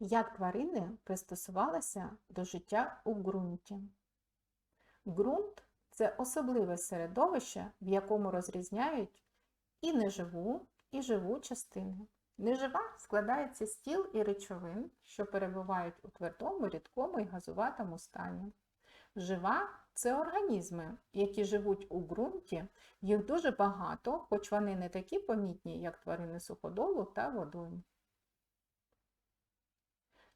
Як тварини пристосувалися до життя у ґрунті? Ґрунт це особливе середовище, в якому розрізняють і неживу, і живу частини. Нежива складається з тіл і речовин, що перебувають у твердому, рідкому і газуватому стані. Жива це організми, які живуть у ґрунті, їх дуже багато, хоч вони не такі помітні, як тварини суходолу та водойм.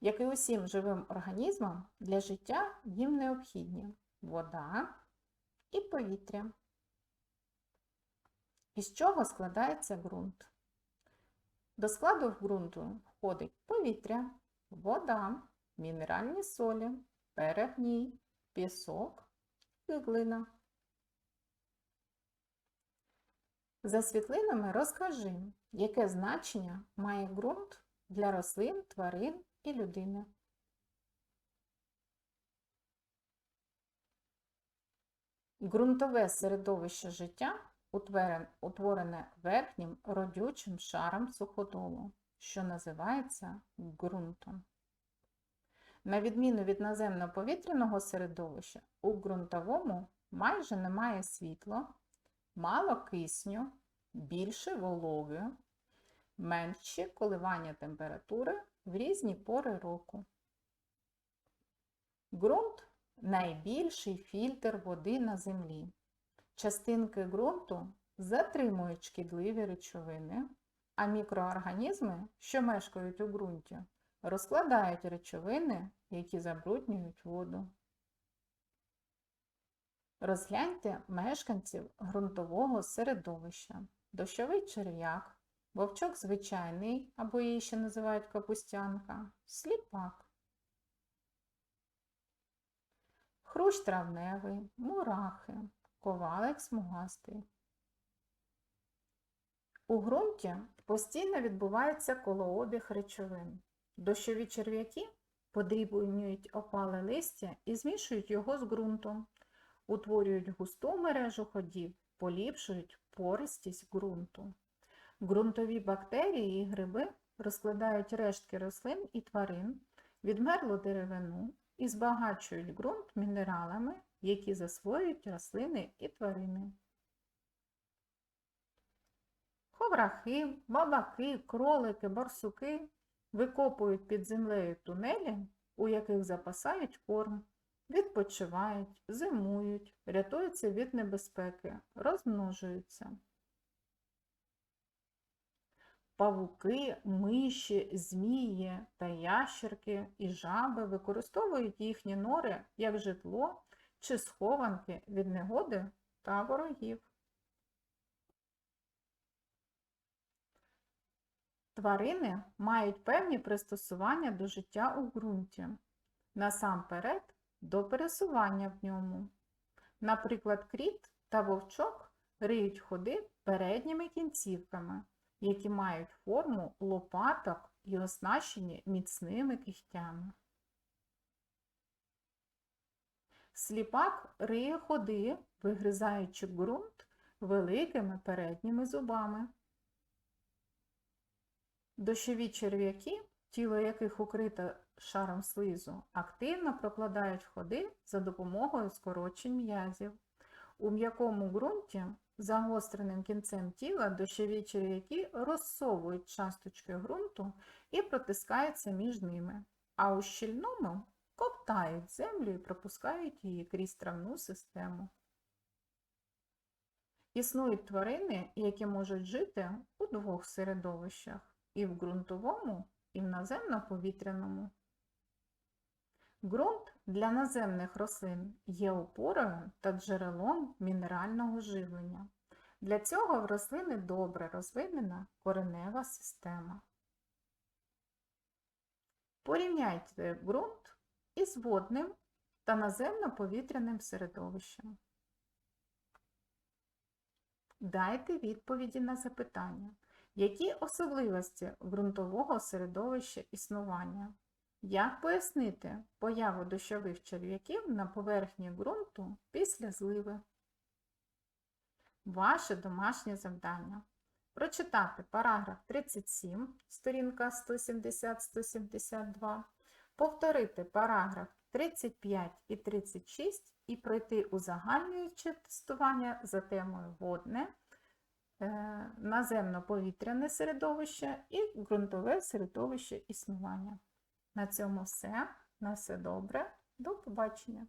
Як і усім живим організмам, для життя їм необхідні вода і повітря. Із чого складається ґрунт? До складу ґрунту входить повітря, вода, мінеральні солі, перегній, пісок і глина. За світлинами розкажи, яке значення має ґрунт для рослин, тварин і людини. Ґрунтове середовище життя утворене верхнім родючим шаром суходолу, що називається ґрунтом. На відміну від наземно-повітряного середовища, у ґрунтовому майже немає світла, мало кисню, більше вологи, менші коливання температури в різні пори року. Ґрунт найбільший фільтр води на землі. Частинки ґрунту затримують шкідливі речовини, а мікроорганізми, що мешкають у ґрунті, розкладають речовини, які забруднюють воду. Розгляньте мешканців ґрунтового середовища. Дощовий черв'як, вовчок звичайний, або її ще називають капустянка, сліпак. Хрущ травневий, мурахи, ковалик смугастий. У ґрунті постійно відбувається колообіг речовин. Дощові черв'яки подрібнюють опале листя і змішують його з ґрунтом, утворюють густу мережу ходів, поліпшують пористість ґрунту. Ґрунтові бактерії і гриби розкладають рештки рослин і тварин, відмерлу деревину і збагачують ґрунт мінералами, які засвоюють рослини і тварини. Ховрахи, бабаки, кролики, барсуки викопують під землею тунелі, у яких запасають корм, відпочивають, зимують, рятуються від небезпеки, розмножуються. Павуки, миші, змії та ящерки і жаби використовують їхні нори як житло чи схованки від негоди та ворогів. Тварини мають певні пристосування до життя у ґрунті, насамперед до пересування в ньому. Наприклад, кріт та вовчок риють ходи передніми кінцівками, які мають форму лопаток і оснащені міцними кігтями. Сліпак риє ходи, вигризаючи ґрунт великими передніми зубами. Дощові черв'яки, тіло яких укрите шаром слизу, активно прокладають ходи за допомогою скорочень м'язів. У м'якому ґрунті загостреним кінцем тіла дощові черв'яки розсовують часточки ґрунту і протискаються між ними, а у щільному коптають землю і пропускають її крізь травну систему. Існують тварини, які можуть жити у двох середовищах і в ґрунтовому, і в наземно-повітряному. Ґрунт для наземних рослин є опорою та джерелом мінерального живлення. Для цього в рослини добре розвинена коренева система. Порівняйте ґрунт із водним та наземно-повітряним середовищем. Дайте відповіді на запитання. Які особливості ґрунтового середовища існування? Як пояснити появу дощових черв'яків на поверхні ґрунту після зливи? Ваше домашнє завдання. прочитати параграф 37, сторінка 170-172, повторити параграф 35 і 36 і пройти узагальнююче тестування за темою водне, е, наземно-повітряне середовище і ґрунтове середовище існування. На цьому все. На все добре. До побачення!